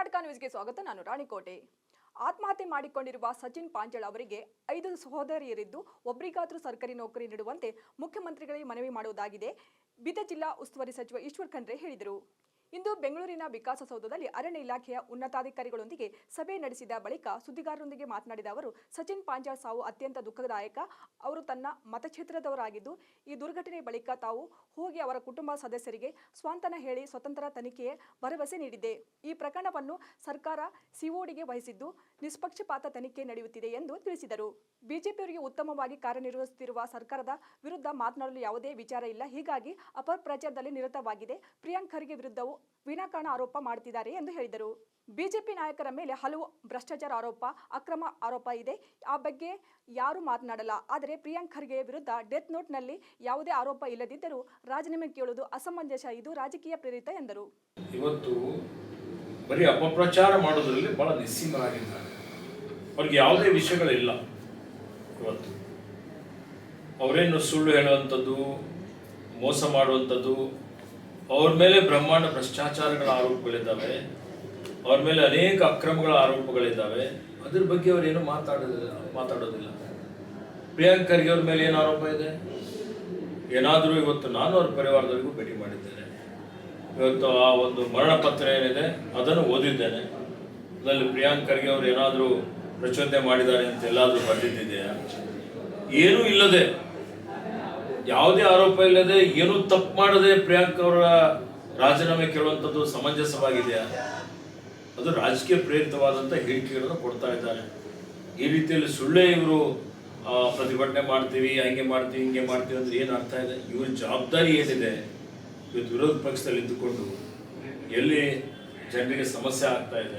ಕರ್ನಾಟಕ ನ್ಯೂಸ್ಗೆ ಸ್ವಾಗತ. ನಾನು ರಾಣಿಕೋಟೆ. ಆತ್ಮಹತ್ಯೆ ಮಾಡಿಕೊಂಡಿರುವ ಸಚಿನ್ ಪಾಂಜಳ ಅವರಿಗೆ ಐದು ಸಹೋದರಿಯರಿದ್ದು ಒಬ್ಬರಿಗಾದರೂ ಸರ್ಕಾರಿ ನೌಕರಿ ನೀಡುವಂತೆ ಮುಖ್ಯಮಂತ್ರಿಗಳಿಗೆ ಮನವಿ ಮಾಡುವುದಾಗಿದೆ. ಬೀದರ್ ಜಿಲ್ಲಾ ಉಸ್ತುವಾರಿ ಸಚಿವ ಈಶ್ವರ್ ಖಂಡ್ರೆ ಹೇಳಿದರು. ಇಂದು ಬೆಂಗಳೂರಿನ ವಿಕಾಸಸೌಧದಲ್ಲಿ ಅರಣ್ಯ ಇಲಾಖೆಯ ಉನ್ನತಾಧಿಕಾರಿಗಳೊಂದಿಗೆ ಸಭೆ ನಡೆಸಿದ ಬಳಿಕ ಸುದ್ದಿಗಾರರೊಂದಿಗೆ ಮಾತನಾಡಿದ ಅವರು, ಸಚಿನ್ ಪಾಂಚಾಳ್ ಸಾವು ಅತ್ಯಂತ ದುಃಖದಾಯಕ. ಅವರು ತನ್ನ ಮತಕ್ಷೇತ್ರದವರಾಗಿದ್ದು, ಈ ದುರ್ಘಟನೆ ಬಳಿಕ ತಾವು ಹೋಗಿ ಅವರ ಕುಟುಂಬ ಸದಸ್ಯರಿಗೆ ಸ್ವಾಂತನ ಹೇಳಿ ಸ್ವತಂತ್ರ ತನಿಖೆಯ ಭರವಸೆ ನೀಡಿದೆ. ಈ ಪ್ರಕರಣವನ್ನು ಸರ್ಕಾರ ಸಿಒಡಿಗೆ ವಹಿಸಿದ್ದು, ನಿಷ್ಪಕ್ಷಪಾತ ತನಿಖೆ ನಡೆಯುತ್ತಿದೆ ಎಂದು ತಿಳಿಸಿದರು. ಬಿಜೆಪಿಯವರಿಗೆ ಉತ್ತಮವಾಗಿ ಕಾರ್ಯನಿರ್ವಹಿಸುತ್ತಿರುವ ಸರ್ಕಾರದ ವಿರುದ್ಧ ಮಾತನಾಡಲು ಯಾವುದೇ ವಿಚಾರ ಇಲ್ಲ. ಹೀಗಾಗಿ ಅಪಪ್ರಚಾರದಲ್ಲಿ ನಿರತವಾಗಿದೆ. ಪ್ರಿಯಾಂಕ್ ಖರ್ಗೆ ವಿರುದ್ಧವೂ ವಿನಾಕಾರಣ ಆರೋಪ ಮಾಡುತ್ತಿದ್ದಾರೆ ಎಂದು ಹೇಳಿದರು. ಬಿಜೆಪಿ ನಾಯಕರ ಮೇಲೆ ಹಲವು ಭ್ರಷ್ಟಾಚಾರ ಆರೋಪ, ಅಕ್ರಮ ಆರೋಪ ಇದೆ. ಆ ಬಗ್ಗೆ ಯಾರೂ ಮಾತನಾಡಲ್ಲ. ಆದರೆ ಪ್ರಿಯಾಂಕ್ ಖರ್ಗೆ ವಿರುದ್ಧ ಡೆತ್ ನೋಟ್ನಲ್ಲಿ ಯಾವುದೇ ಆರೋಪ ಇಲ್ಲದಿದ್ದರೂ ರಾಜೀನಾಮೆ ಕೇಳುವುದು ಅಸಮಂಜಸ. ಇದು ರಾಜಕೀಯ ಪ್ರೇರಿತ ಎಂದರು. ಇವತ್ತು ಬರೀ ಅಪಪ್ರಚಾರ ಮಾಡೋದ್ರಲ್ಲಿ ಬಹಳ ನಿಸ್ಸೀಮರಾಗಿದ್ದಾರೆ. ಅವ್ರಿಗೆ ಯಾವುದೇ ವಿಷಯಗಳಿಲ್ಲ ಇವತ್ತು. ಅವರೇನು ಸುಳ್ಳು ಹೇಳುವಂಥದ್ದು, ಮೋಸ ಮಾಡುವಂಥದ್ದು ಅವ್ರ ಮೇಲೆ ಬ್ರಹ್ಮಾಂಡ ಭ್ರಷ್ಟಾಚಾರಗಳ ಆರೋಪಗಳಿದ್ದಾವೆ. ಅವ್ರ ಮೇಲೆ ಅನೇಕ ಅಕ್ರಮಗಳ ಆರೋಪಗಳಿದ್ದಾವೆ. ಅದ್ರ ಬಗ್ಗೆ ಅವ್ರು ಏನು ಮಾತಾಡೋದಿಲ್ಲ ಮಾತಾಡೋದಿಲ್ಲ. ಪ್ರಿಯಾಂಕ್ ಖರ್ಗೆ ಅವ್ರ ಮೇಲೆ ಏನು ಆರೋಪ ಇದೆ? ಏನಾದರೂ ಇವತ್ತು ನಾನು ಅವ್ರ ಪರಿವಾರದವರಿಗೂ ಭೇಟಿ ಮಾಡಿದ್ದೇನೆ. ಇವತ್ತು ಆ ಒಂದು ಮರಣ ಪತ್ರ ಏನಿದೆ, ಅದನ್ನು ಓದಿದ್ದೇನೆ. ಅದರಲ್ಲಿ ಪ್ರಿಯಾಂಕ್ ಖರ್ಗೆ ಅವರು ಏನಾದರೂ ಪ್ರಚೋದನೆ ಮಾಡಿದ್ದಾರೆ ಅಂತ ಎಲ್ಲಾದರೂ ಬರೆದಿದ್ದೀಯಾ ಏನೂ ಇಲ್ಲದೆ ಯಾವುದೇ ಆರೋಪ ಇಲ್ಲದೆ ಏನು ತಪ್ಪು ಮಾಡದೆ ಪ್ರಿಯಾಂಕ್ ಅವರ ರಾಜೀನಾಮೆ ಕೇಳುವಂಥದ್ದು ಸಮಂಜಸವಾಗಿದೆಯಾ? ಅದು ರಾಜಕೀಯ ಪ್ರೇರಿತವಾದಂಥ ಹೇಳಿಕೆಗಳನ್ನು ಕೊಡ್ತಾ ಇದ್ದಾರೆ. ಈ ರೀತಿಯಲ್ಲಿ ಸುಳ್ಳೇ ಇವರು ಪ್ರತಿಭಟನೆ ಮಾಡ್ತೀವಿ, ಹಂಗೆ ಮಾಡ್ತೀವಿ, ಹಿಂಗೆ ಮಾಡ್ತೀವಿ ಅಂದ್ರೆ ಏನು ಅರ್ಥ ಇದೆ? ಇವ್ರ ಜವಾಬ್ದಾರಿ ಏನಿದೆ? ಇವತ್ತು ವಿರೋಧ ಪಕ್ಷದಲ್ಲಿ ಇದ್ದುಕೊಂಡು ಎಲ್ಲಿ ಜನರಿಗೆ ಸಮಸ್ಯೆ ಆಗ್ತಾ ಇದೆ?